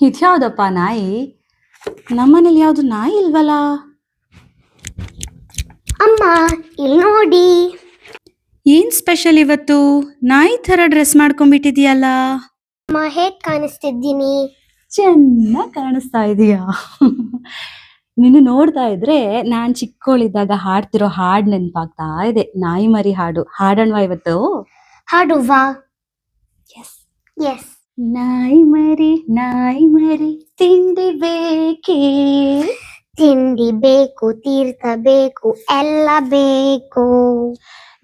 ಇದ್ಯಾವ್ದಪ್ಪ ನಾಯಿ ನಮ್ಮನೇಲಿ ಯಾವುದು ನಾಯಿ ಇಲ್ವಲ್ಲ? ಅಮ್ಮ ಇಲ್ಲಿ ನೋಡಿ. ಏನ್ ಸ್ಪೆಷಲ್ ಇವತ್ತು? ನಾಯಿ ತರ ಡ್ರೆಸ್ ಮಾಡ್ಕೊಂಡ್ಬಿಟ್ಟಿದ್ಯಲ್ಲ? ಅಮ್ಮ ಹೇಗ್ ಕಾಣಿಸ್ತಿದ್ದೀನಿ? ಚೆನ್ನಾಗಿ ಕಾಣಿಸ್ತಾ ಇದೀಯಾ? ನೀನು ನೋಡ್ತಾ ಇದ್ರೆ ನಾನ್ ಚಿಕ್ಕೋಳಿದ್ದಾಗ ಹಾಡ್ತಿರೋ ಹಾಡ್ ನೆನ್ಪಾಗ್ತಾ ಇದೆ. ನಾಯಿ ಮರಿ ಹಾಡು. ಹಾಡಣ್ವಾ ಇವತ್ತು? ಹಾಡುವಾ? ಎಸ್ ಎಸ್ ನಾಯಿ ಮರಿ ನಾಯಿ ಮರಿ ತಿಂಡಿ ಬೇಕೇ? ತಿಂಡಿ ಬೇಕು ತೀರ್ಥ ಬೇಕು ಎಲ್ಲ ಬೇಕು.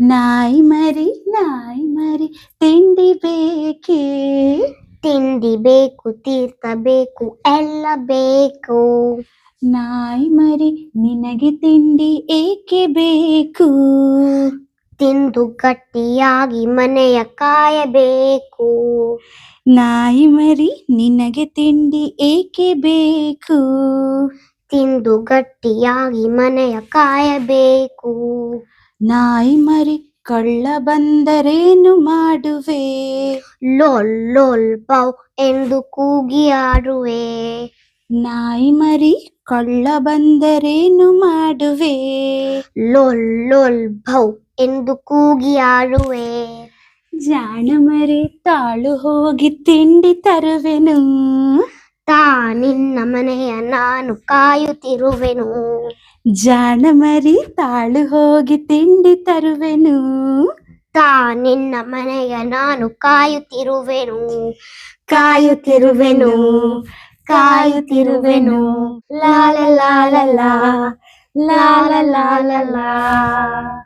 ನಾಯಿ ಮರಿ ನಾಯಿ ಮರಿ ತಿಂಡಿ ಬೇಕೇ? ತಿಂಡಿ ಬೇಕು ತೀರ್ಥ ಬೇಕು ಎಲ್ಲ ಬೇಕು. ನಾಯಿ ಮರಿ ನಿನಗೆ ತಿಂಡಿ ಏಕೆ ಬೇಕು? ತಿಂದು ಗಟ್ಟಿಯಾಗಿ ಮನೆಯ ಕಾಯಬೇಕು. ನಾಯಿ ಮರಿ ನಿನಗೆ ತಿಂಡಿ ಏಕೆ ಬೇಕು? ತಿಂದು ಗಟ್ಟಿಯಾಗಿ ಮನೆಯ ಕಾಯಬೇಕು. ನಾಯಿ ಮರಿ ಕಳ್ಳ ಬಂದರೇನು ಮಾಡುವೆ? ಲೋಲ್ ಲೋಲ್ ಬೌ ಎಂದು ಕೂಗಿ ಆಡುವೆ. ನಾಯಿ ಮರಿ ಕಳ್ಳ ಬಂದರೇನು ಮಾಡುವೆ? ಲೋಲ್ ಲೋಲ್ ಬೌ ಎಂದು ಕೂಗಿ ಆಡುವೆ. ಜಾಣ ಮರಿ ತಾಳು ಹೋಗಿ ತಿಂಡಿ ತರುವೆನು. ತಾ ನಿನ್ನ ಮನೆಯ ನಾನು ಕಾಯುತ್ತಿರುವೆನು. ಜಾಣಮರಿ ತಾಳು ಹೋಗಿ ತಿಂಡಿ ತರುವೆನು. ತಾ ನಿನ್ನ ಮನೆಯ ನಾನು ಕಾಯುತ್ತಿರುವೆನು. ಕಾಯುತ್ತಿರುವೆನು ಕಾಯುತ್ತಿರುವೆನು. ಲಾಲ ಲಾಲ ಲಾ ಲಾಲ ಲಾಲ. ಲಾ